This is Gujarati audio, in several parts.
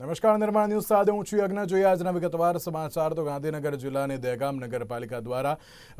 નમસ્કાર, નિર્માણ ન્યૂઝ સાથે હું છું યજ્ઞ. જોઈએ આજના વિગતવાર સમાચાર. તો ગાંધીનગર જિલ્લાની દહેગામ નગરપાલિકા દ્વારા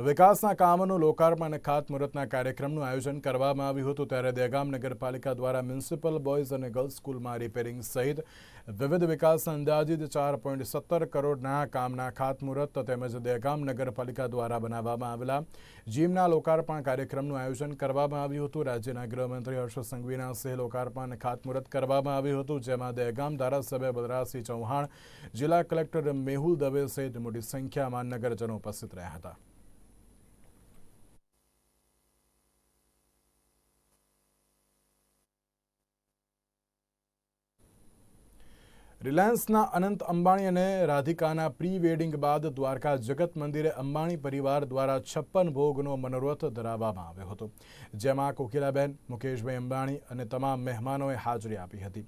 વિકાસના કામોનું લોકાર્પણ અને ખાતમુહૂર્તના કાર્યક્રમનું આયોજન કરવામાં આવ્યું હતું. ત્યારે દહેગામ નગરપાલિકા દ્વારા મ્યુનિસિપલ બોયઝ અને ગર્લ્સ સ્કૂલમાં રિપેરિંગ સહિત વિવિધ વિકાસના અંદાજિત ચાર પોઈન્ટ સત્તર કરોડના કામના ખાતમુહૂર્ત તેમજ દહેગામ નગરપાલિકા દ્વારા બનાવવામાં આવેલા જીમના લોકાર્પણ કાર્યક્રમનું આયોજન કરવામાં આવ્યું હતું. રાજ્યના ગૃહમંત્રી હર્ષ સંઘવીના સિંહ લોકાર્પણ ખાતમુહૂર્ત કરવામાં આવ્યું હતું, જેમાં દહેગામ ધારાસભ્ય બલરાજસિંહ ચૌહાણ, જિલ્લા કલેક્ટર મેહુલ દવે સહિત મોટી સંખ્યામાં નગરજનો ઉપસ્થિત રહ્યા હતા. રિલાયન્સના અનંત અંબાણી અને રાધિકાના પ્રી વેડિંગ બાદ દ્વારકા જગત મંદિરે અંબાણી પરિવાર દ્વારા છપ્પન ભોગનો મનોરથ ધરાવવામાં આવ્યો હતો. જેમાં કોકિલાબેન, મુકેશભાઈ અંબાણી અને તમામ મહેમાનોએ હાજરી આપી હતી.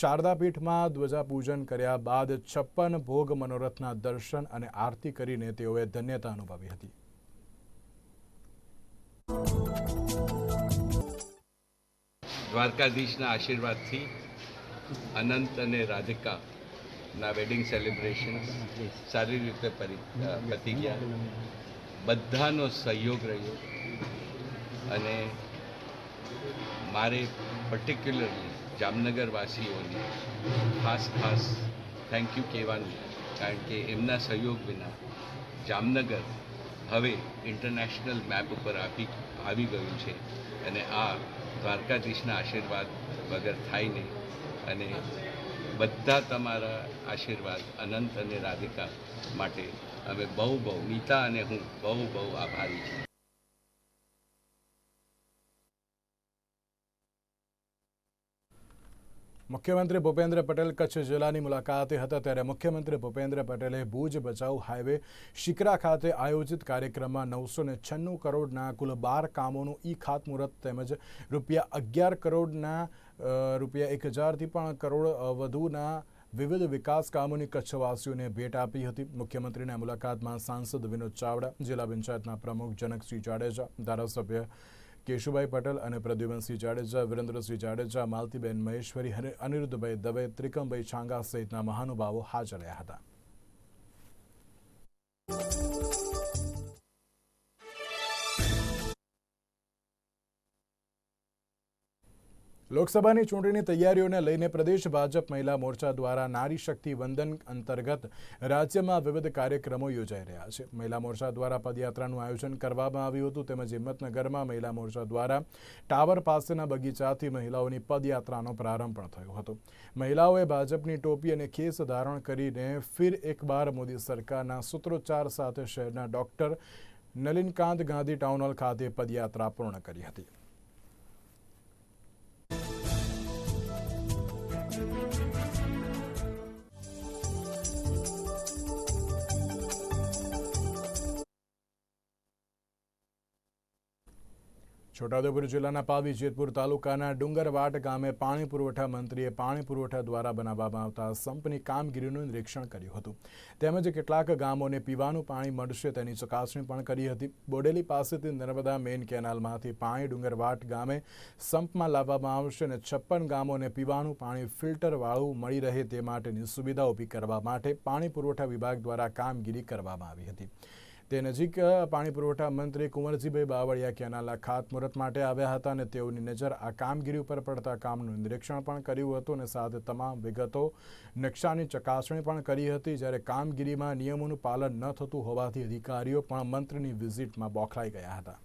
શારદા પીઠમાં ધ્વજાપૂજન કર્યા બાદ છપ્પન ભોગ મનોરથના દર્શન અને આરતી કરીને તેઓએ ધન્યતા અનુભવી હતી. દ્વારકાધીશના આશીર્વાદથી અનંત અને રાધિકાના વેડિંગ સેલિબ્રેશન સારી રીતે પતી ગયા. બધાનો સહયોગ રહ્યો. અને મારે પર્ટિક્યુલરલી જામનગરવાસીઓને ખાસ ખાસ થેન્ક યુ કહેવાનું કારણ કે એમના સહયોગ વિના જામનગર હવે ઇન્ટરનેશનલ મેપ ઉપર આપી આવી ગયું છે. અને આ દ્વારકાધીશના આશીર્વાદ વગર થાય નહીં. અને બધા તમારા આશીર્વાદ અનંત અને રાધિકા માટે અમે બહુ બહુ, નીતા અને હું બહુ બહુ આભારી છું મુખ્યમંત્રી ભૂપેન્દ્ર પટેલ કચ્છ જિલ્લાની મુલાકાતે હતા ત્યારે મુખ્યમંત્રી ભૂપેન્દ્ર પટેલે ભુજ બચાવ હાઈવે, શિકરા ખાતે આયોજિત કાર્યક્રમમાં નવસો ને છન્નું કરોડના કુલ બાર કામોનું ઈ ખાતમુહૂર્ત તેમજ રૂપિયા અગિયાર કરોડના રૂપિયા એક હજારથી પણ કરોડ વધુના વિવિધ વિકાસ કામોની કચ્છવાસીઓને ભેટ આપી હતી. મુખ્યમંત્રીના મુલાકાતમાં સાંસદ વિનોદ ચાવડા, જિલ્લા પંચાયતના પ્રમુખ જનકસિંહ જાડેજા, ધારાસભ્ય કેશુભાઈ પટેલ અને પ્રદ્યુમનસિંહ જાડેજા, વિરેન્દ્રસિંહ જાડેજા, માલતીબેન મહેશ્વરી અને અનિરુદ્ધભાઈ દવે, ત્રિકમભાઈ છાંગા સહિતના મહાનુભાવો હાજર રહ્યા હતા. લોકસભાની ચૂંટણીની તૈયારીઓને લઈને પ્રદેશ ભાજપ મહિલા મોરચા દ્વારા નારી શક્તિ વંદન અંતર્ગત રાજ્યમાં વિવિધ કાર્યક્રમો યોજાઈ રહ્યા છે. મહિલા મોરચા દ્વારા પદયાત્રાનું આયોજન કરવામાં આવ્યું હતું તેમજ હિંમતનગરમાં મહિલા મોરચા દ્વારા ટાવર પાસેના બગીચાથી મહિલાઓની પદયાત્રાનો પ્રારંભ પણ થયો હતો. મહિલાઓએ ભાજપની ટોપી અને ખેસ ધારણ કરીને ફિર એકબાર મોદી સરકારના સૂત્રોચ્ચાર સાથે શહેરના doctor Nalinkant Gandhi town hall ખાતે પદયાત્રા પૂર્ણ કરી હતી. છોટાઉદેપુર જિલ્લાના પાવી જેતપુર તાલુકાના ડુંગરવાટ ગામે પાણી પુરવઠા મંત્રીએ પાણી પુરવઠા દ્વારા બનાવવામાં આવતા સંપની કામગીરીનું નિરીક્ષણ કર્યું હતું. તેમજ કેટલાક ગામોને પીવાનું પાણી મળશે તેની ચકાસણી પણ કરી હતી. બોડેલી પાસેથી નર્મદા મેઇન કેનાલમાંથી પાણી ડુંગરવાટ ગામે સંપમાં લાવવામાં આવશે અને છપ્પન ગામોને પીવાનું પાણી ફિલ્ટરવાળું મળી રહે તે માટેની સુવિધા ઊભી કરવા માટે પાણી પુરવઠા વિભાગ દ્વારા કામગીરી કરવામાં આવી હતી. તે નજીક પાણી પુરવઠા મંત્રી કુંવરજીભાઈ બાવળિયા કેનાલના ખાતમુહૂર્ત માટે આવ્યા હતા અને તેઓની નજર આ કામગીરી ઉપર પડતા કામનું નિરીક્ષણ પણ કર્યું હતું અને સાથે તમામ વિગતો, નકશાની ચકાસણી પણ કરી હતી. જ્યારે કામગીરીમાં નિયમોનું પાલન ન થતું હોવાથી અધિકારીઓ પણ મંત્રીની વિઝિટમાં બોખલાઈ ગયા હતા.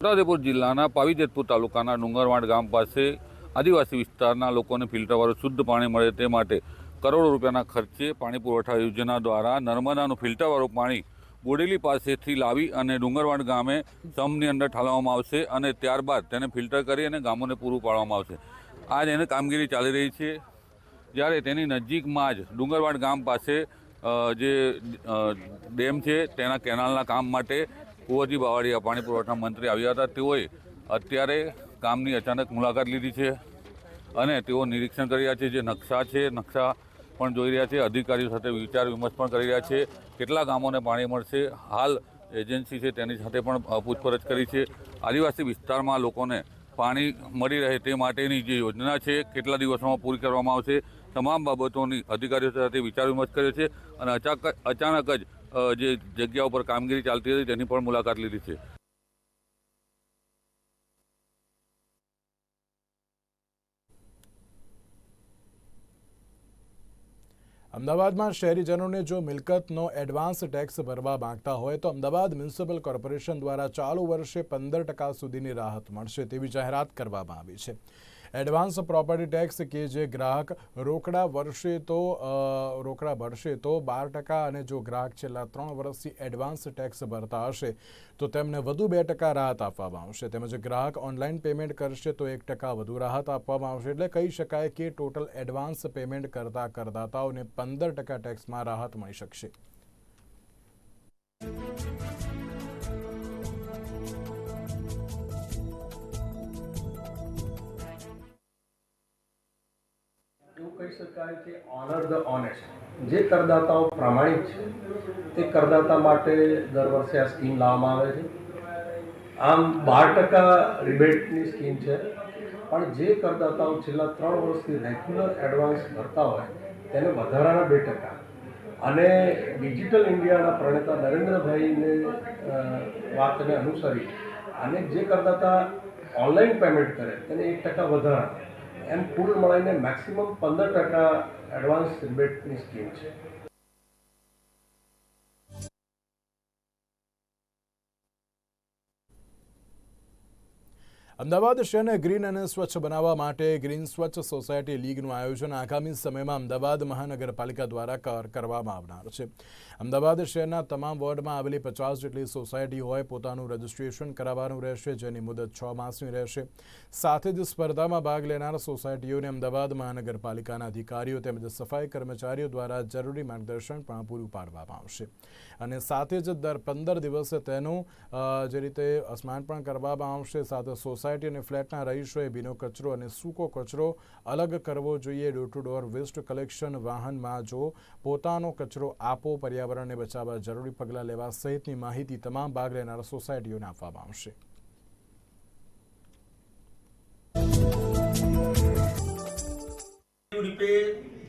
છોટાઉદેપુર જિલ્લાના પાવીજેતપુર તાલુકાના ડુંગરવાડ ગામ પાસે આદિવાસી વિસ્તારના લોકોને ફિલ્ટરવાળું શુદ્ધ પાણી મળે તે માટે કરોડો રૂપિયાના ખર્ચે પાણી પુરવઠા યોજના દ્વારા નર્મદાનું ફિલ્ટરવાળું પાણી બોડેલી પાસેથી લાવી અને ડુંગરવાડ ગામે સમની અંદર ઠાલવવામાં આવશે અને ત્યારબાદ તેને ફિલ્ટર કરી અને ગામોને પૂરું પાડવામાં આવશે. આજ એને કામગીરી ચાલી રહી છે. જ્યારે તેની નજીકમાં જ ડુંગરવાડ ગામ પાસે જે ડેમ છે, તેના કેનાલના કામ માટે કુંવરજી બાવળિયા પાણી પુરવઠા મંત્રી આવ્યા હતા. તેઓએ અત્યારે ગામની અચાનક મુલાકાત લીધી છે અને તેઓ નિરીક્ષણ કરી રહ્યા છે જે નકશા છે, નકશા પણ જોઈ રહ્યા છે, અધિકારીઓ સાથે વિચાર વિમર્શ પણ કરી રહ્યા છે. કેટલા ગામોને પાણી મળશે? હાલ એજન્સી છે તેની સાથે પણ પૂછપરછ કરી છે. આદિવાસી વિસ્તારમાં લોકોને પાણી મળી રહે તે માટેની જે યોજના છે, કેટલા દિવસોમાં પૂરી કરવામાં આવશે, તમામ બાબતોની અધિકારીઓ સાથે વિચાર વિમર્શ કર્યો છે અને અચાનક અચાનક જ જે જગ્યા ઉપર કામગીરી ચાલતી હતી તેની પણ મુલાકાત લીધી છે. અમદાવાદમાં શહેરીજનોને જો મિલકતનો એડવાન્સ ટેક્સ ભરવા માંગતા હોય તો અમદાવાદ મ્યુનિસિપલ કોર્પોરેશન દ્વારા ચાલુ વર્ષે પંદર ટકા સુધીની રાહત મળશે તેવી જાહેરાત કરવામાં આવી છે. એડવાન્સ પ્રોપર્ટી ટેક્સ કે જે ગ્રાહક રોકડા વર્ષે તો રોકડા ભરશે તો બાર ટકા અને જો ગ્રાહક છેલ્લા ત્રણ વર્ષથી એડવાન્સ ટેક્સ ભરતા હશે, તો તેમને વધુ બે ટકા રાહત આપવામાં આવશે. તેમજ ગ્રાહક ઓનલાઈન પેમેન્ટ કરશે તો એક ટકા વધુ રાહત આપવામાં આવશે. એટલે કહી શકાય કે ટોટલ એડવાન્સ પેમેન્ટ કરતા કરદાતાઓને પંદર ટકા ટેક્સમાં રાહત મળી શકશે. કહી છે ઓનર ધ ઓનેસ્ટ જે કરદાતાઓ પ્રામાણિક છે, તે કરદાતા માટે દર વર્ષે આ સ્કીમ લાવવામાં આવે છે. આમ બાર ટકા રિબેટની સ્કીમ છે. પણ જે કરદાતાઓ છેલ્લા ત્રણ વર્ષથી રેગ્યુલર એડવાન્સ ભરતા હોય, તેને વધારાના બે ટકા. અને ડિજિટલ ઇન્ડિયાના પ્રણેતા નરેન્દ્રભાઈને વાતને અનુસરી અને જે કરદાતા ઓનલાઈન પેમેન્ટ કરે, તેને એક ટકા વધારાના એમ કુલ મળીને મેક્સિમમ પંદર ટકા એડવાન્સ રિબેટની સ્કીમ છે. અમદાવાદ શહેરને ગ્રીન અને સ્વચ્છ બનાવવા માટે ગ્રીન સ્વચ્છ સોસાયટી લીગનું આયોજન આગામી સમયમાં અમદાવાદ મહાનગરપાલિકા દ્વારા કરવામાં આવનાર છે. અમદાવાદ શહેરના તમામ વોર્ડમાં આવેલી પચાસ જેટલી સોસાયટી હોય પોતાનું રજીસ્ટ્રેશન કરાવવાનું રહેશે, જેની મુદત છ માસની રહેશે. સાથે જ સ્પર્ધામાં ભાગ લેનાર સોસાયટીઓને અમદાવાદ મહાનગરપાલિકાના અધિકારીઓ તેમજ સફાઈ કર્મચારીઓ દ્વારા જરૂરી માર્ગદર્શન પણ પૂરું પાડવામાં આવશે. અને સાથે જ દર પંદર દિવસે તેનું જે રીતે સ્માન પણ કરવામાં આવશે. સાથે સોસાયટી અને ફ્લેટના રહીશોએ ભીનો કચરો અને સૂકો કચરો અલગ કરવો જોઈએ. Door to door waste collection વાહનમાં જો પોતાનો કચરો આપો પર્યાવરણને બચાવવા જરૂરી પગલાં લેવા સહિતની માહિતી તમામ ભાગ લેનાર સોસાયટીઓને આપવામાં આવશે.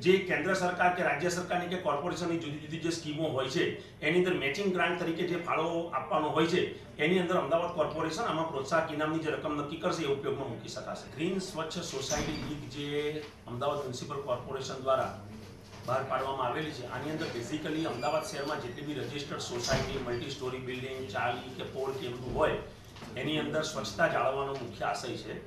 જે કેન્દ્ર સરકાર કે રાજ્ય સરકારની કે કોર્પોરેશનની જુદી જુદી જે સ્કીમો હોય છે, એની અંદર મેચિંગ ગ્રાન્ટ તરીકે જે ફાળો આપવાનો હોય છે, એની અંદર અમદાવાદ કોર્પોરેશન આમાં પ્રોત્સાહક ઇનામની જે રકમ નક્કી કરશે એ ઉપયોગમાં મૂકી શકાશે. ગ્રીન સ્વચ્છ સોસાયટી લીગ જે અમદાવાદ મ્યુનિસિપલ કોર્પોરેશન દ્વારા બહાર પાડવામાં આવેલી છે. આની અંદર બેઝિકલી અમદાવાદ શહેરમાં જેટલી બી registered society multi storey building ચાલી કે પોલ કે એવું હોય, એની અંદર સ્વચ્છતા જાળવવાનો મુખ્ય આશય છે.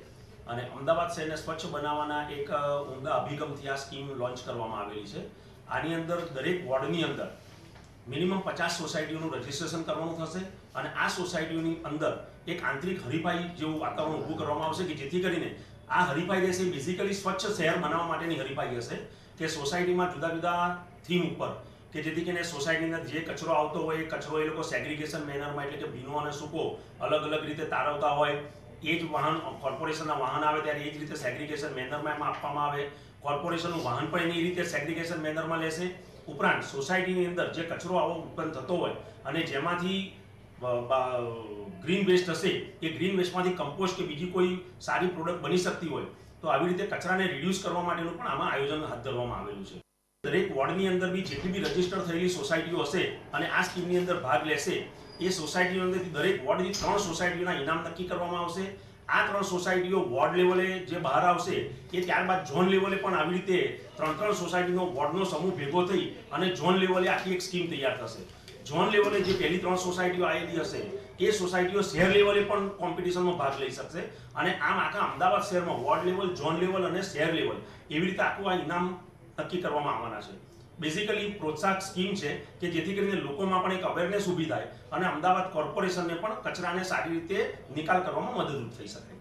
અને અમદાવાદ શહેરને સ્વચ્છ બનાવવાના એક ઉમદા અભિગમથી આ સ્કીમ લોન્ચ કરવામાં આવેલી છે. આની અંદર દરેક વોર્ડની અંદર મિનિમમ પચાસ સોસાયટીઓનું રજીસ્ટ્રેશન કરવાનું થશે અને આ સોસાયટીઓની અંદર એક આંતરિક હરીફાઈ જેવું વાતાવરણ ઊભું કરવામાં આવશે કે જેથી કરીને આ હરીફાઈ રહેશે બેઝિકલી સ્વચ્છ શહેર બનાવવા માટેની હરીફાઈ હશે. કે સોસાયટીમાં જુદા જુદા થીમ ઉપર કે જેથી કરીને સોસાયટીની અંદર જે કચરો આવતો હોય, એ કચરો એ લોકો સેગ્રિગેશન મેનરમાં એટલે કે ભીનો અને સૂકો અલગ અલગ રીતે તારવતા હોય. એ જ વાહન કોર્પોરેશનના વાહન આવે ત્યારે એ જ રીતે સેગ્રિગેશન મેનરમાં એમાં આપવામાં આવે. કોર્પોરેશનનું વાહન પણ એની રીતે સેગ્રિગેશન મેનરમાં લેશે. ઉપરાંત સોસાયટીની અંદર જે કચરો આવો ઉત્પન્ન થતો હોય અને જેમાંથી ગ્રીન વેસ્ટ હશે, એ ગ્રીન વેસ્ટમાંથી કમ્પોસ્ટ કે બીજી કોઈ સારી પ્રોડક્ટ બની શકતી હોય તો આવી રીતે કચરાને રિડ્યુસ કરવા માટેનું પણ આમાં આયોજન હાથ ધરવામાં આવેલું છે. દરેક વોર્ડની અંદર બી જેટલી બી રજિસ્ટર થયેલી સોસાયટીઓ હશે અને આ સ્કીમની અંદર ભાગ લેશે, એ સોસાયટીની અંદરથી દરેક વોર્ડની ત્રણ સોસાયટીઓના ઇનામ નક્કી કરવામાં આવશે. આ ત્રણ સોસાયટીઓ વોર્ડ લેવલે જે બહાર આવશે, એ ત્યારબાદ ઝોન લેવલે પણ આવી રીતે ત્રણ ત્રણ સોસાયટીનો વોર્ડનો સમૂહ ભેગો થઈ અને ઝોન લેવલે આખી એક સ્કીમ તૈયાર થશે. ઝોન લેવલે જે પહેલી ત્રણ સોસાયટીઓ આવેલી હશે એ સોસાયટીઓ શહેર લેવલે પણ કોમ્પિટિશનમાં ભાગ લઈ શકશે અને આમ આખા અમદાવાદ શહેરમાં વોર્ડ લેવલ, ઝોન લેવલ અને શહેર લેવલ એવી રીતે આખું આ ઇનામ નક્કી કરવામાં આવવાના છે. બેઝિકલી પ્રોત્સાહક સ્કીમ છે કે જેથી કરીને લોકોમાં પણ એક અવેરનેસ ઊભી થાય અને અમદાવાદ કોર્પોરેશનને પણ કચરાને સારી રીતે નિકાલ કરવામાં મદદરૂપ થઈ શકે.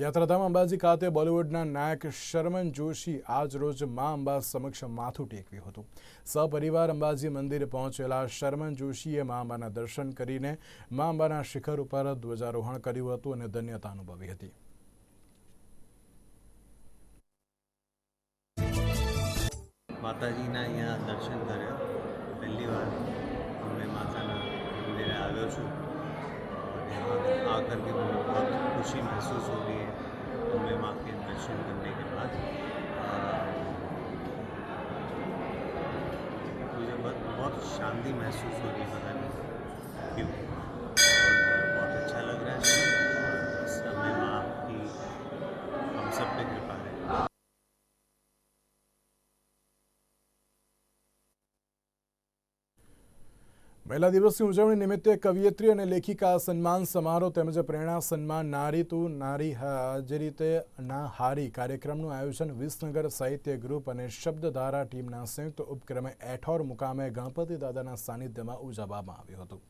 યાત્રાધામ અંબાજી ખાતે બોલિવૂડના નાયક શર્મન જોશી આજ રોજ મા અંબા સમક્ષ માથું ટેકવ્યું હતું. સપરિવાર અંબાજી મંદિર પહોંચેલા શર્મન જોશીએ મા અંબાના દર્શન કરીને મા અંબાના શિખર ઉપર ધ્વજારોહણ કર્યું હતું અને ધન્યતા અનુભવી હતી. માતાજીના અહીંયા દર્શન કર્યા. પહેલી વાર અમે માતાના મંદિરે આવ્યો છું. यहाँ आकर के मुझे बहुत खुशी महसूस हो रही है हमें माँ के दर्शन करने के बाद। मुझे बहुत बहुत शांति महसूस हो रही है, पता नहीं क्यों। મહિલા દિવસની ઉજવણી નિમિત્તે કવિયત્રી અને લેખિકા સન્માન સમારોહ તેમજ પ્રેરણા સન્માન નારી તું નારી જે રીતે ના હારી કાર્યક્રમનું આયોજન વિસનગર સાહિત્ય ગ્રુપ અને શબ્દધારા ટીમના સંયુક્ત ઉપક્રમે એઠોર મુકામે ગણપતિ દાદાના સાનિધ્યમાં ઉજવવામાં આવ્યું હતું.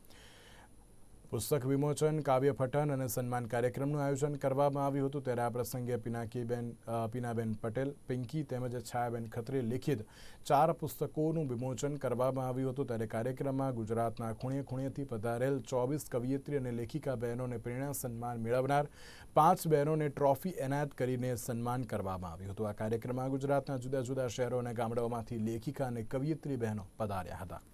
પુસ્તક વિમોચન, કાવ્ય પઠન અને સન્માન કાર્યક્રમનું આયોજન કરવામાં આવ્યું હતું. ત્યારે આ પ્રસંગે પિનાકીબેન પીનાબેન પટેલ, પિંકી તેમજ છાયાબેન ખત્રી લિખિત ચાર પુસ્તકોનું વિમોચન કરવામાં આવ્યું હતું. ત્યારે કાર્યક્રમમાં ગુજરાતના ખૂણે ખૂણેથી પધારેલ ચોવીસ કવિયત્રી અને લેખિકા બહેનોને પ્રેરણા સન્માન મેળવનાર પાંચ બહેનોને ટ્રોફી એનાયત કરીને સન્માન કરવામાં આવ્યું હતું. આ કાર્યક્રમમાં ગુજરાતના જુદા જુદા શહેરો અને ગામડાઓમાંથી લેખિકા અને કવિયત્રી બહેનો પધાર્યા હતા.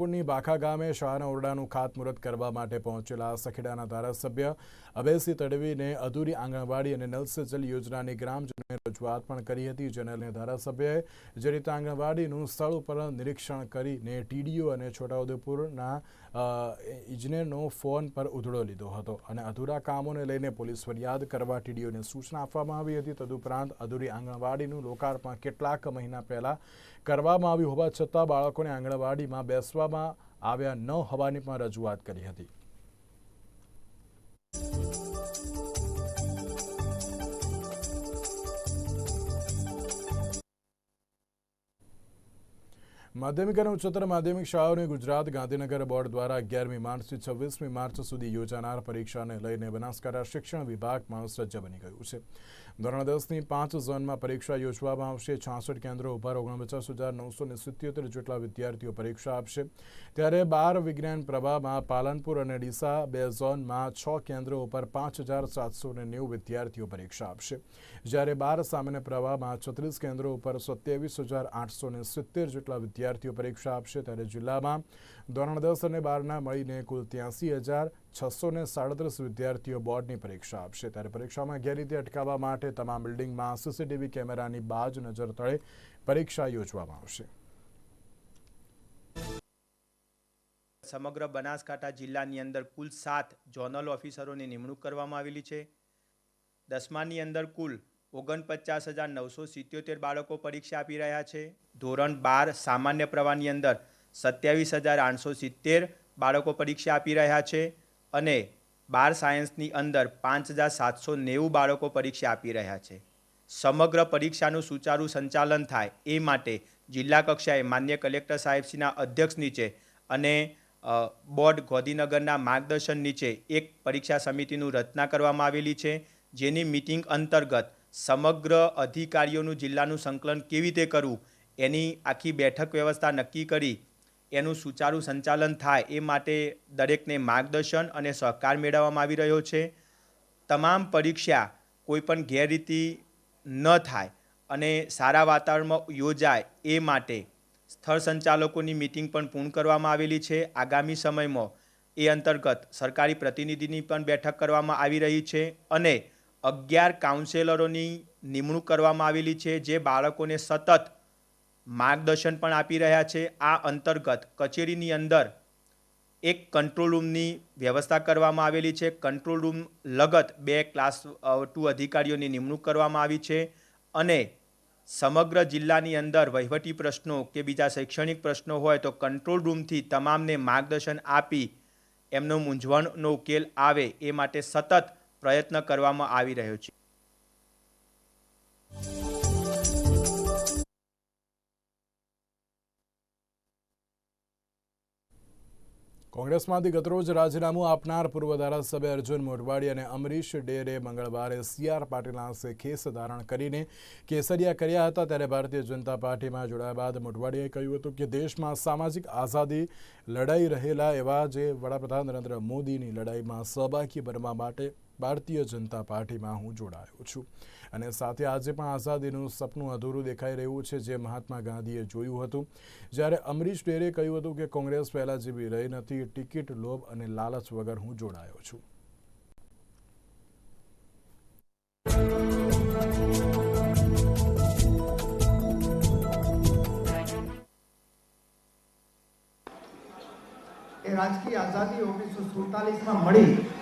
પૂરની બાખા ગામે શાળાના ઓરડાનું ખાતમુહૂર્ત કરવા માટે પહોંચેલા સખેડાના ધારાસભ્ય અભયસિંહ તડવીને અધૂરી આંગણવાડી અને નલ જલ યોજનાની ગ્રામજનોએ રજૂઆત પણ કરી હતી. જેને ધારાસભ્યએ જે રીતે આંગણવાડીનું સ્થળ ઉપર નિરીક્ષણ કરીને ટીડીઓ અને છોટાઉદેપુરના ઇજનેરનો ફોન પર ઉધડો લીધો હતો અને અધૂરા કામોને લઈને પોલીસ ફરિયાદ કરવા ટીડીઓને સૂચના આપવામાં આવી હતી. તદુપરાંત અધૂરી આંગણવાડીનું લોકાર્પણ કેટલાક મહિના પહેલા કરવામાં આવ્યું હોવા છતાં બાળકોને આંગણવાડીમાં બેસવામાં આવ્યા ન હોવાની પણ રજૂઆત કરી હતી. માધ્યમિક અને ઉચ્ચતર માધ્યમિક શાળાઓની ગુજરાત ગાંધીનગર બોર્ડ દ્વારા અગિયારમી માર્ચથી છવ્વીસમી માર્ચ સુધી યોજાનાર પરીક્ષાને લઈને બનાસકાંઠા શિક્ષણ વિભાગમાં સજ્જ બની ગયું છે. ધોરણ દસની પાંચ ઝોનમાં પરીક્ષા યોજવામાં આવશે. છાસઠ કેન્દ્રો ઉપર ઓગણપચાસ હજાર નવસો ને સિત્યોતેર જેટલા વિદ્યાર્થીઓ પરીક્ષા આપશે. ત્યારે બાર વિજ્ઞાન પ્રવાહમાં પાલનપુર અને ડીસા બે ઝોનમાં છ કેન્દ્રો ઉપર પાંચ હજાર સાતસો ને નેવું વિદ્યાર્થીઓ પરીક્ષા આપશે. જ્યારે બાર સામાન્ય પ્રવાહમાં છત્રીસ કેન્દ્રો ઉપર સત્યાવીસ હજાર આઠસો ને સિત્તેર જેટલા વિદ્યાર્થીઓ પરીક્ષા આપશે. ત્યારે જિલ્લામાં ધોરણ દસ અને બારના મળીને કુલ ત્યાંસી હજાર છસો ને સાડત્રીસ વિદ્યાર્થીઓ બોર્ડની પરીક્ષા આપશે. ત્યારે પરીક્ષામાં ગેરરીતિ અટકાવવા માટે તમામ બિલ્ડિંગમાં સીસીટીવી કેમેરાની બાજ નજર તળે પરીક્ષા યોજવામાં આવશે. સમગ્ર બનાસકાંઠા જિલ્લાની અંદર કુલ સાત ઝોનલ ઓફિસરોની નિમણૂક કરવામાં આવેલી છે. દસમાની અંદર કુલ ઓગણપચાસ હજાર નવસો સિત્યોતેર બાળકો પરીક્ષા આપી રહ્યા છે. ધોરણ બાર સામાન્ય પ્રવાહની અંદર સત્યાવીસ હજાર આઠસો સિત્તેર બાળકો પરીક્ષા આપી રહ્યા છે. અને બાર સાયન્સની અંદર પાંચ હજાર સાતસો નેવું બાળકો પરીક્ષા આપી રહ્યા છે. સમગ્ર પરીક્ષાનું સુચારુ સંચાલન થાય એ માટે જિલ્લા કક્ષાએ માન્ય કલેક્ટર સાહેબશ્રીના અધ્યક્ષ નીચે અને બોર્ડ ગોધીનગરના માર્ગદર્શન નીચે એક પરીક્ષા સમિતિનું રચના કરવામાં આવેલી છે, જેની મિટિંગ અંતર્ગત સમગ્ર અધિકારીઓનું જિલ્લાનું સંકલન કેવી રીતે કરવું એની આખી બેઠક વ્યવસ્થા નક્કી કરી એનું સુચારુ સંચાલન થાય એ માટે દરેકને માર્ગદર્શન અને સહકાર મેળવવામાં આવી રહ્યો છે. તમામ પરીક્ષા કોઈ પણ ગેરરીતિ ન થાય અને સારા વાતાવરણમાં યોજાય એ માટે સ્થળ સંચાલકોની મિટિંગ પણ પૂર્ણ કરવામાં આવેલી છે. આગામી સમયમાં એ અંતર્ગત સરકારી પ્રતિનિધિની પણ બેઠક કરવામાં આવી રહી છે અને અગિયાર કાઉન્સેલરોની નિમણૂક કરવામાં આવેલી છે જે બાળકોને સતત માર્ગદર્શન પણ આપી રહ્યા છે. આ અંતર્ગત કચેરીની અંદર એક કંટ્રોલ રૂમની વ્યવસ્થા કરવામાં આવેલી છે. કંટ્રોલ રૂમ લગત બે ક્લાસ ટુ અધિકારીઓની નિમણૂક કરવામાં આવી છે અને સમગ્ર જિલ્લાની અંદર વહીવટી પ્રશ્નો કે બીજા શૈક્ષણિક પ્રશ્નો હોય તો કંટ્રોલ રૂમથી તમામને માર્ગદર્શન આપી એમનો મૂંઝવણનો ઉકેલ આવે એ માટે સતત પ્રયત્ન કરવામાં આવી રહ્યો છે. કોંગ્રેસમાંથી ગતરોજ રાજીનામું આપનાર પૂર્વ ધારાસભ્ય અર્જુન મોઢવાડી અને અમરીશ ડેરે મંગળવારે સીઆર પાટીલ પાટીલના ખેસ ધારણ કરીને કેસરિયા કર્યા હતા. ત્યારે ભારતીય જનતા પાર્ટીમાં જોડાયા બાદ મોઢવાડીએ કહ્યું હતું કે દેશમાં સામાજિક આઝાદી લડાઈ રહેલા એવા જે વડાપ્રધાન નરેન્દ્ર મોદીની લડાઈમાં સહભાગી બનવા માટે ભારતીય જનતા પાર્ટીમાં હું જોડાયો છું. અને સાથે આજે પણ આઝાદીનું સપનું અધૂરું દેખાઈ રહ્યું છે જે મહાત્મા ગાંધીએ જોયું હતું. જ્યારે અમરીશ ડેરે કહ્યું હતું કે કોંગ્રેસ પહેલાં જેવી રહી નથી, ટિકિટ, લોભ અને લાલચ વગર હું જોડાયો છું. રાજકીય આઝાદી ઓગણીસો સુડતાલીસમાં મળી.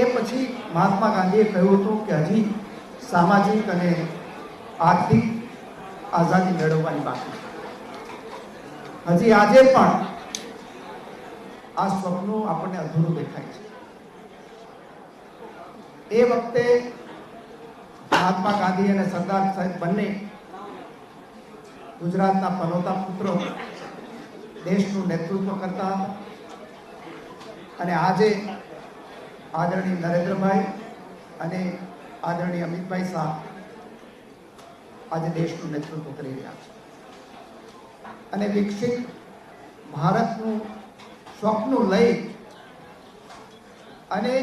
એ પછી મહાત્મા ગાંધીએ કહ્યું હતું કે હજી સામાજિક અને આર્થિક આઝાદી મેળવવાની બાકી હજી આજે પણ આ સ્વપ્નો આપણને અધૂરું દેખાય છે. એ વખતે મહાત્મા ગાંધી અને સરદાર સાહેબ બંને ગુજરાતના પનોતા પુત્રો દેશનું નેતૃત્વ કરતા હતા. અને આજે આદરણીય નરેન્દ્રભાઈ અને આદરણીય અમિતભાઈ શાહ આજે દેશનું નેતૃત્વ કરી રહ્યા છે. અને વિકસિત ભારતનું સ્વપ્ન લઈ અને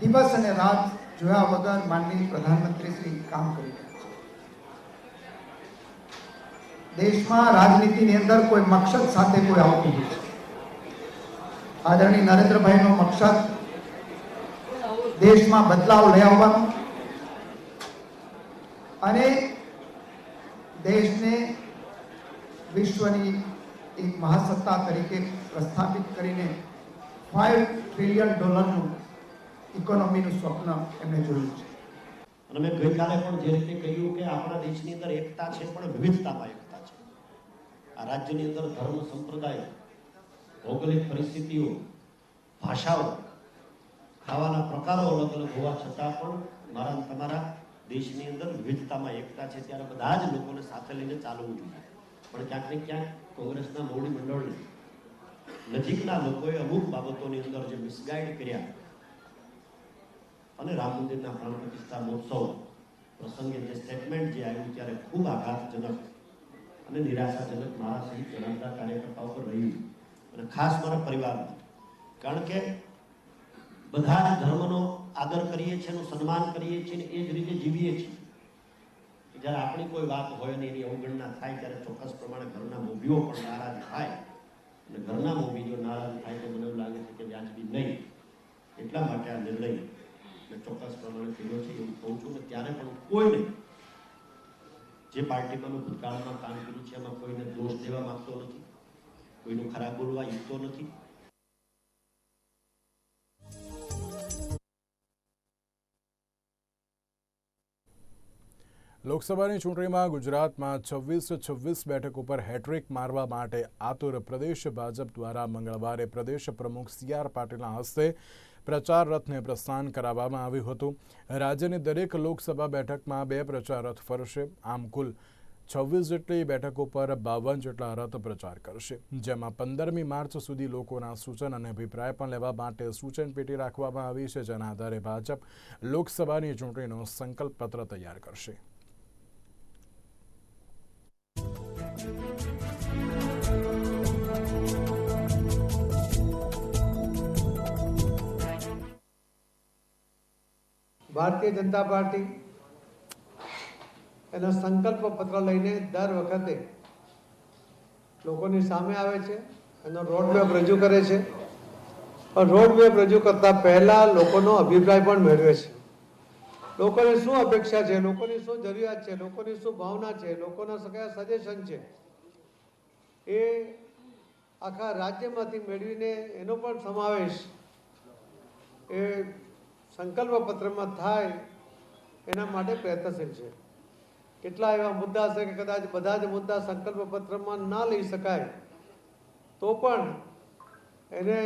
દિવસ અને રાત જોયા વગર માનનીય પ્રધાનમંત્રી શ્રી કામ કરી રહ્યા છે. દેશમાં રાજનીતિની અંદર કોઈ મકસદ સાથે કોઈ આવતું નથી. આદરણીય નરેન્દ્રભાઈનો મકસદ દેશમાં બદલાવ લઈ આવવાનો અને દેશને વિશ્વની એક મહાસત્તા તરીકે પ્રસ્થાપિત કરીને ફાઈવ ટ્રિલિયન ડોલરનું ઇકોનોમીનું સ્વપ્ન એમણે જોયું છે. અને મેં ગઈકાલે પણ જે રીતે કહ્યું કે આપણા દેશની અંદર એકતા છે પણ વિવિધતામાં એકતા છે. આ રાજ્યની અંદર ધર્મ, સંપ્રદાય ભૌગોલિક પરિસ્થિતિઓ, ભાષાઓ, ખાવાના પ્રકારો અલગ અલગ હોવા છતાં પણ મારા તમારા દેશની અંદર વિવિધતામાં એકતા છે ત્યારે બધા જ લોકોને સાથે લઈને ચાલવું જોઈએ. પણ ક્યાંક ને ક્યાંક કોંગ્રેસના મોવડી મંડળને નજીકના લોકોએ અમુક બાબતોની અંદર જે મિસગાઈડ કર્યા અને રામ મંદિરના પ્રાણ પ્રતિષ્ઠા મહોત્સવ પ્રસંગે જે સ્ટેટમેન્ટ જે આવ્યું ત્યારે ખૂબ આઘાતજનક અને નિરાશાજનક મારા સહિત ઘણા કાર્યકર્તાઓ પર રહ્યું. અને ખાસ મારા પરિવારમાં કારણ કે બધા જ ધર્મનો આદર કરીએ છીએ સન્માન કરીએ છીએ એ જ રીતે જીવીએ છીએ. જ્યારે આપણી કોઈ વાત હોય ને એની અવગણના થાય, ત્યારે ચોક્કસ પ્રમાણે ઘરના મૂવીઓ પણ નારાજ થાય. અને ઘરના મૂવી જો નારાજ થાય તો મને એવું લાગે છે કે વ્યાજબી નહીં. એટલા માટે આ નિર્ણય મેં ચોક્કસ પ્રમાણે કર્યો છે, એવું કહું છું. ને ત્યારે પણ કોઈને જે પાર્ટીમાં ભૂતકાળમાં કામ કર્યું છે, એમાં કોઈને દોષ દેવા માંગતો નથી. કોઈનું ખરાબ બોલવા ઈચ્છતો નથી? લોકસભાની ચૂંટણીમાં ગુજરાતમાં છવ્વીસ છવ્વીસ બેઠક ઉપર હેટ્રિક મારવા માટે આતુર પ્રદેશ ભાજપ દ્વારા મંગળવારે પ્રદેશ પ્રમુખ સી આર પાટીલના હસ્તે પ્રચાર રથને પ્રસ્થાન કરાવવામાં આવ્યું હતું. રાજ્યની દરેક લોકસભા બેઠકમાં બે પ્રચાર રથ ફરશે. આમ કુલ છવ્વીસ જેટલી બેઠકો પર બાવન જેટલા રથ પ્રચાર કરશે, જેમાં પંદરમી માર્ચ સુધી લોકોના સૂચન અને અભિપ્રાય પણ લેવા માટે સૂચન પેટી રાખવામાં આવી છે, જેના આધારે ભાજપ લોકસભાની ચૂંટણીનો સંકલ્પ પત્ર તૈયાર કરશે. ભારતીય જનતા પાર્ટી એનો સંકલ્પ પત્ર લઈને દર વખતે લોકોની સામે આવે છે, એનો રોડમેપ રજૂ કરે છે. પણ રોડમેપ રજૂ કરતા પહેલા લોકોનો અભિપ્રાય પણ મેળવે છે. લોકોની શું અપેક્ષા છે? લોકોની શું જરૂરિયાત છે? લોકોની શું ભાવના છે? લોકોના કયા સજેશન છે? એ આખા રાજ્યમાંથી મેળવીને એનો પણ સમાવેશ એ સંકલ્પ પત્રમાં થાય એના માટે પ્રયત્નશીલ છે. કેટલા એવા મુદ્દા છે કે કદાચ બધા જ મુદ્દા સંકલ્પ પત્રમાં ના લઈ શકાય, તો પણ એને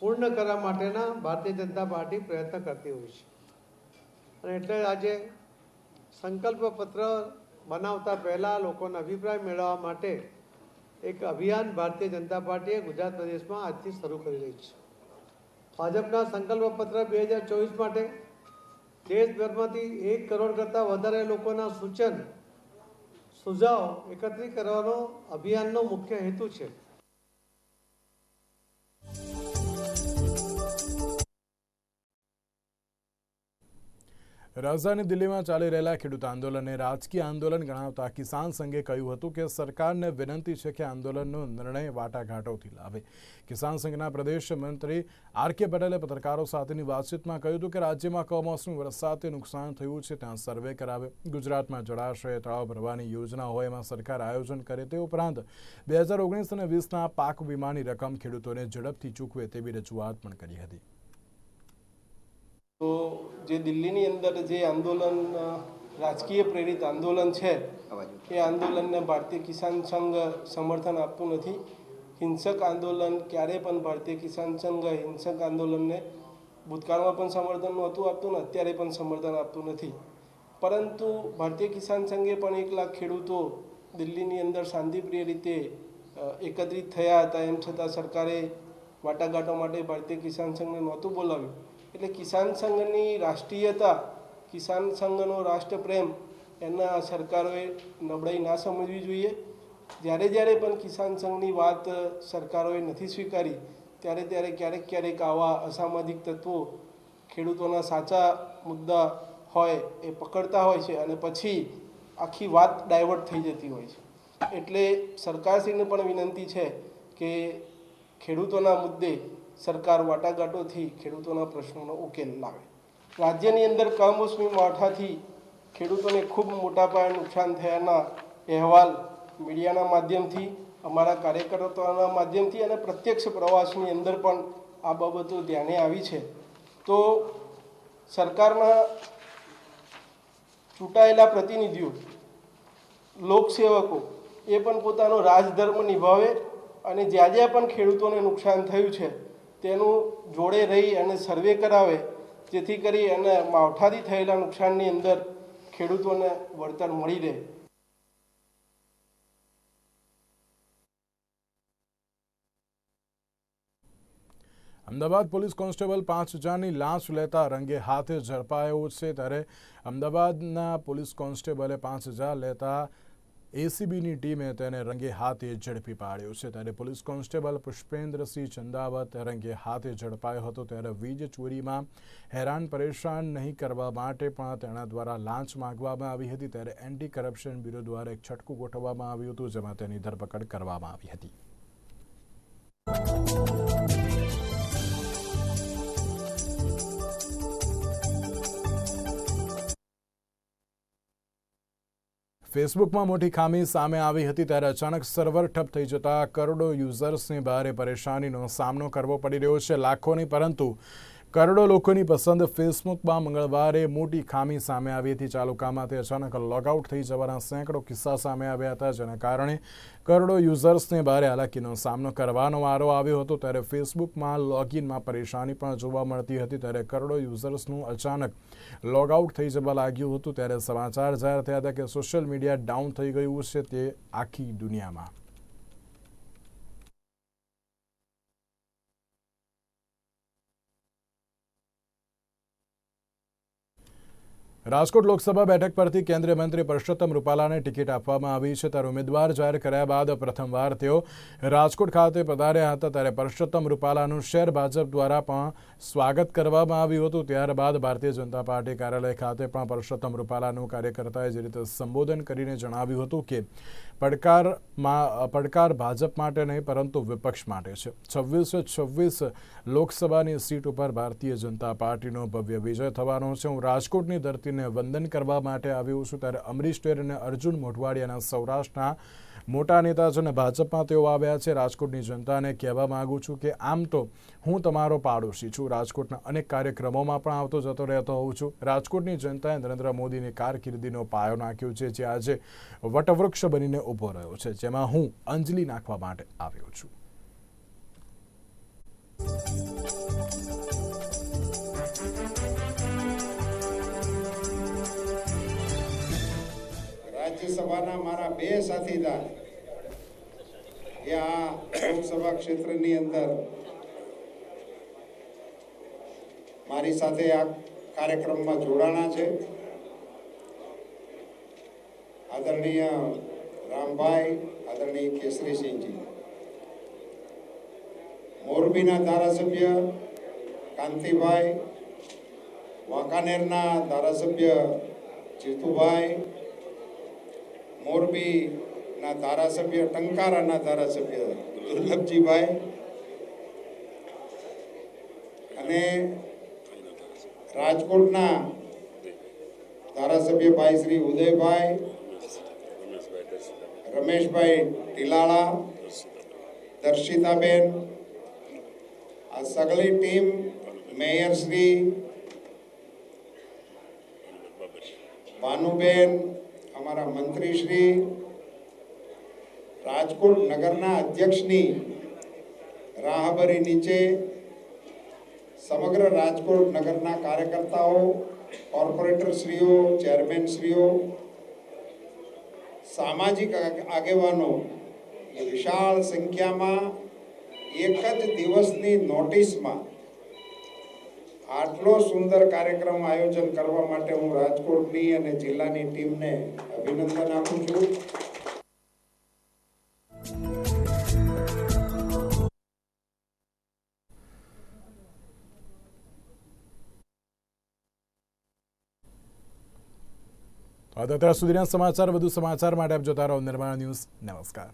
પૂર્ણ કરવા માટેના ભારતીય જનતા પાર્ટી પ્રયત્ન કરતી હોય છે. અને એટલે આજે સંકલ્પ પત્ર બનાવતા પહેલાં લોકોના અભિપ્રાય મેળવવા માટે એક અભિયાન ભારતીય જનતા પાર્ટીએ ગુજરાત પ્રદેશમાં આજથી શરૂ કરી રહી છે. ભાજપના સંકલ્પ પત્ર બે હજાર ચોવીસ માટે દેશભરમાંથી એક કરોડ કરતાં વધારે લોકોના સૂચન સુઝાવ એકત્રિત કરવાનો અભિયાનનો મુખ્ય હેતુ છે. રાજધાની દિલ્હીમાં ચાલી રહેલા ખેડૂત આંદોલનને રાજકીય આંદોલન ગણાવતા કિસાન સંઘે કહ્યું હતું કે સરકારને વિનંતી છે કે આંદોલનનો નિર્ણય વાટાઘાટોથી લાવે. કિસાન સંઘના પ્રદેશ મંત્રી આર કે પટેલે પત્રકારો સાથેની વાતચીતમાં કહ્યું હતું કે રાજ્યમાં કમોસમી વરસાદથી નુકસાન થયું છે, ત્યાં સર્વે કરાવે. ગુજરાતમાં જળાશય તળાવ ભરવાની યોજના હોય એમાં સરકાર આયોજન કરે તે ઉપરાંત બે હજાર ઓગણીસ અને વીસના પાક વીમાની રકમ ખેડૂતોને ઝડપથી ચૂકવે તેવી રજૂઆત પણ કરી હતી. તો જે દિલ્હીની અંદર જે આંદોલન રાજકીય પ્રેરિત આંદોલન છે, એ આંદોલનને ભારતીય કિસાન સંઘ સમર્થન આપતું નથી. હિંસક આંદોલન ક્યારેય પણ ભારતીય કિસાન સંઘ હિંસક આંદોલનને ભૂતકાળમાં પણ સમર્થન નહોતું આપતું ને અત્યારે પણ સમર્થન આપતું નથી. પરંતુ ભારતીય કિસાન સંઘે પણ એક લાખ ખેડૂતો દિલ્હીની અંદર શાંતિપ્રિય રીતે એકત્રિત થયા હતા. એમ છતાં સરકારે વાટાઘાટો માટે ભારતીય કિસાન સંઘને નહોતું બોલાવ્યું. એટલે કિસાન સંઘની રાષ્ટ્રીયતા, કિસાન સંઘનો રાષ્ટ્રપ્રેમ એના સરકારોએ નબળાઈ ના સમજવી જોઈએ. જ્યારે જ્યારે પણ કિસાન સંઘની વાત સરકારોએ નથી સ્વીકારી, ત્યારે ત્યારે ક્યારેક ક્યારેક આવા અસામાજિક તત્વો ખેડૂતોના સાચા મુદ્દા હોય એ પકડતા હોય છે અને પછી આખી વાત ડાયવર્ટ થઈ જતી હોય છે. એટલે સરકારશ્રીને પણ વિનંતી છે કે ખેડૂતોના મુદ્દે સરકાર વાટાઘાટોથી ખેડૂતોના પ્રશ્નોનો ઉકેલ લાવે. રાજ્યની અંદર કમોસમી માવઠાથી ખેડૂતોને ખૂબ મોટા પાયે નુકસાન થયાના અહેવાલ મીડિયાના માધ્યમથી, અમારા કાર્યકર્તાઓના માધ્યમથી અને પ્રત્યક્ષ પ્રવાસની અંદર પણ આ બાબતો ધ્યાને આવી છે. તો સરકારના ચૂંટાયેલા પ્રતિનિધિઓ, લોકસેવકો, એ પણ પોતાનો રાજધર્મ નિભાવે અને જ્યાં જ્યાં પણ ખેડૂતોને નુકસાન થયું છે તેનું જોડે રહી અને સર્વે કરાવે, જેથી કરી અને માવઠાથી થયેલા નુકસાનની અંદર ખેડૂતોને વળતર મળી રહે. અમદાવાદ પોલીસ કોન્સ્ટેબલ પાંચ હજારની લાંચ લેતા રંગે હાથે ઝડપાયો છે. ત્યારે અમદાવાદના પોલીસ કોન્સ્ટેબલે પાંચ હજાર લેતા એસીબીની ટીમે તેને રંગે હાથે ઝડપી પાડ્યો છે. ત્યારે પોલીસ કોન્સ્ટેબલ પુષ્પેન્દ્રસિંહ ચંદાવત રંગે હાથે ઝડપાયો હતો. ત્યારે વીજ ચોરીમાં હેરાન પરેશાન નહીં કરવા માટે પણ તેના દ્વારા લાંચ માંગવામાં આવી હતી. ત્યારે એન્ટી કરપ્શન બ્યુરો દ્વારા એક છટકું ગોઠવવામાં આવ્યું હતું, જેમાં તેની ધરપકડ કરવામાં આવી હતી. ફેસબુકમાં મોટી ખામી સામે આવી હતી ત્યારે અચાનક સર્વર ઠપ થઈ જતા કરોડો યુઝર્સને ભારે પરેશાનીનો સામનો કરવો પડી રહ્યો છે, લાખોની પરંતુ કરોડો લોકોની પસંદ ફેસબુકમાં મંગળવારે મોટી ખામી સામે આવી હતી. ચાલુકામાં તે અચાનક લોગઆઉટ થઈ જવાના સેંકડો કિસ્સા સામે આવ્યા હતા, જેના કારણે કરોડો યુઝર્સને ભારે હાલાકીનો સામનો કરવાનો વારો આવ્યો હતો. ત્યારે ફેસબુકમાં લોગિનમાં પરેશાની પણ જોવા મળતી હતી. ત્યારે કરોડો યુઝર્સનું અચાનક લોગઆઉટ થઈ જવા લાગ્યું હતું. ત્યારે સમાચાર જાહેર થયા હતા કે સોશિયલ મીડિયા ડાઉન થઈ ગયું છે તે આખી દુનિયામાં. રાજકોટ લોકસભા બેઠક પરથી કેન્દ્રીય મંત્રી પરસોત્તમ રૂપાલાને ટિકિટ આપવામાં આવી છે. ત્યારે ઉમેદવાર જાહેર કર્યા બાદ પ્રથમવાર તેઓ રાજકોટ ખાતે પધાર્યા હતા. ત્યારે પરષોત્તમ રૂપાલાનું શહેર ભાજપ દ્વારા પણ સ્વાગત કરવામાં આવ્યું હતું. ત્યારબાદ ભારતીય જનતા પાર્ટી કાર્યાલય ખાતે પણ પરષોત્તમ રૂપાલાનું કાર્યકર્તાએ જે રીતે સંબોધન કરીને જણાવ્યું હતું કે પડકારમાં પડકાર ભાજપ માટે નહીં, પરંતુ વિપક્ષ માટે છે. છવ્વીસે છવ્વીસ લોકસભાની સીટ ઉપર ભારતીય જનતા પાર્ટીનો ભવ્ય વિજય થવાનો છે. હું રાજકોટની ધરતીને વંદન કરવા માટે આવ્યો છું. ત્યારે અમરીશ અને અર્જુન મોઢવાડિયાના સૌરાષ્ટ્રના મોટા નેતા છે અને ભાજપમાં તેઓ આવ્યા છે. રાજકોટની જનતાને કહેવા માગું છું કે આમ તો હું તમારો પાડોશી છું. રાજકોટના અનેક કાર્યક્રમોમાં પણ આવતો જતો રહેતો હોઉં છું. રાજકોટની જનતાએ નરેન્દ્ર મોદીની કારકિર્દીનો પાયો નાખ્યો છે, જે આજે વટવૃક્ષ બનીને ઊભો રહ્યો છે, જેમાં હું અંજલિ નાખવા માટે આવ્યો છું. રાજ્યસભાના મારા બે સાથીદાર એ આ લોકસભા ક્ષેત્રની અંદર મારી સાથે આ કાર્યક્રમમાં જોડાણા છે. આદરણીય રામભાઈ, આદરણીય કેસરીસિંહજી મોરબીના ધારાસભ્ય કાંતિભાઈ, વાંકાનેરના ધારાસભ્ય જીતુભાઈ મોરબીના ધારાસભ્ય, ટંકારાના ધારાસભ્ય દુર્લભજીભાઈ. અને રાજકોટના ધારાસભ્ય ભાઈ શ્રી ઉદયભાઈ, રમેશભાઈ ટીલાળા, દર્શિતાબેન, આ સગલી ટીમ, મેયર શ્રી, ભાનુબેન અમારા મંત્રી શ્રી રાજકોટ નગરના અધ્યક્ષની રાહબરી નીચે સમગ્ર રાજકોટ નગરના કાર્યકર્તાઓ, કોર્પોરેટરશ્રીઓ, ચેરમેનશ્રીઓ, સામાજિક આગેવાનો વિશાળ સંખ્યામાં એક જ દિવસની નોટિસમાં આટલો સુંદર કાર્યક્રમ આયોજન કરવા માટે હું રાજકોટની અને જિલ્લાની ટીમને અભિનંદન આપું છું અત્યાર સુધીના સમાચાર, વધુ સમાચાર માટે આપ જોતા રહો નિર્માણ ન્યૂઝ. નમસ્કાર.